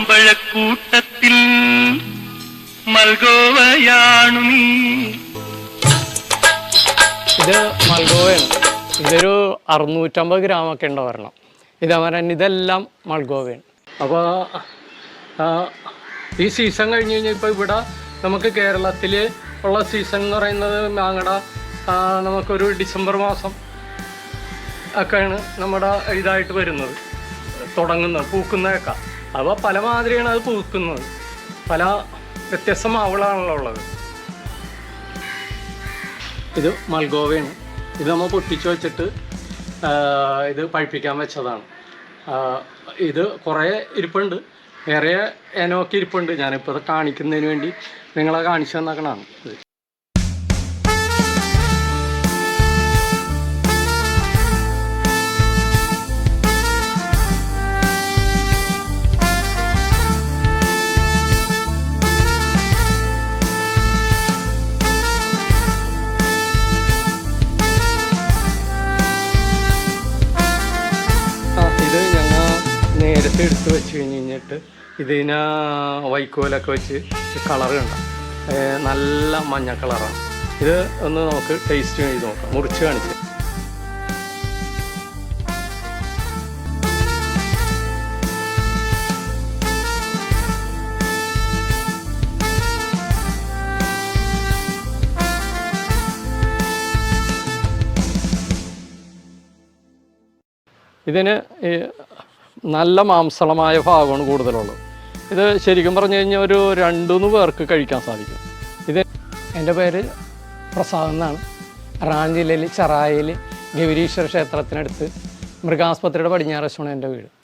മാമ്പഴക്കൂട്ടത്തിൽ മൽഗോവയാണു നീ. ഇത് മൾഗോവയാണ് ഇതൊരു അറുന്നൂറ്റമ്പത് ഗ്രാമൊക്കെ ഉണ്ട് വരണം ഇതേപോലെ തന്നെ ഇതെല്ലാം മൾഗോവയാണ് അപ്പോൾ ഈ സീസൺ കഴിഞ്ഞ് കഴിഞ്ഞാൽ ഇപ്പോൾ ഇവിടെ നമുക്ക് കേരളത്തിൽ ഉള്ള സീസൺ എന്ന് പറയുന്നത് മാങ്ങട നമുക്കൊരു ഡിസംബർ മാസം ഒക്കെയാണ് നമ്മുടെ ഇതായിട്ട് വരുന്നത്. തുടങ്ങുന്നത് പൂക്കുന്നതൊക്കെ. അപ്പോൾ പല മാതിരിയാണ് അത് പൂക്കുന്നത്. പല വ്യത്യസ്ത ഉള്ളത്. ഇത് മൽഗോവയാണ്. ഇത് നമ്മൾ പൊട്ടിച്ചു വെച്ചിട്ട് ഇത് പഴിപ്പിക്കാൻ വെച്ചതാണ്. ഇത് കുറേ ഇരിപ്പുണ്ട്. വേറെ ഏനമൊക്കെ ഇരിപ്പുണ്ട്. ഞാനിപ്പോൾ ഇത് കാണിക്കുന്നതിന് വേണ്ടി നിങ്ങളെ കാണിച്ചു തന്നേക്കണതാണ് നേരത്തെ എടുത്ത് വെച്ച് കഴിഞ്ഞ് കഴിഞ്ഞിട്ട് ഇതിന് വൈക്കോലൊക്കെ വെച്ച് കളർ കണ്ട? നല്ല മഞ്ഞ കളറാണ്. ഇത് ഒന്ന് നമുക്ക് ടേസ്റ്റ് ചെയ്ത് നോക്കാം. മുറിച്ച് കാണിച്ചു. ഇതിന് നല്ല മാംസളമായ ഭാഗമാണ് കൂടുതലുള്ളത്. ഇത് ശരിക്കും പറഞ്ഞു കഴിഞ്ഞാൽ ഒരു രണ്ടുമൂന്ന് പേർക്ക് കഴിക്കാൻ സാധിക്കും. ഇത് എന്റെ പേര് പ്രസാദ് എന്നാണ്. എറണാകുളം ജില്ലയിൽ ചെറായിൽ ഗൗരീശ്വര ക്ഷേത്രത്തിനടുത്ത് മൃഗാസ്പത്രിയുടെ പടിഞ്ഞാറ് എന്റെ വീട്.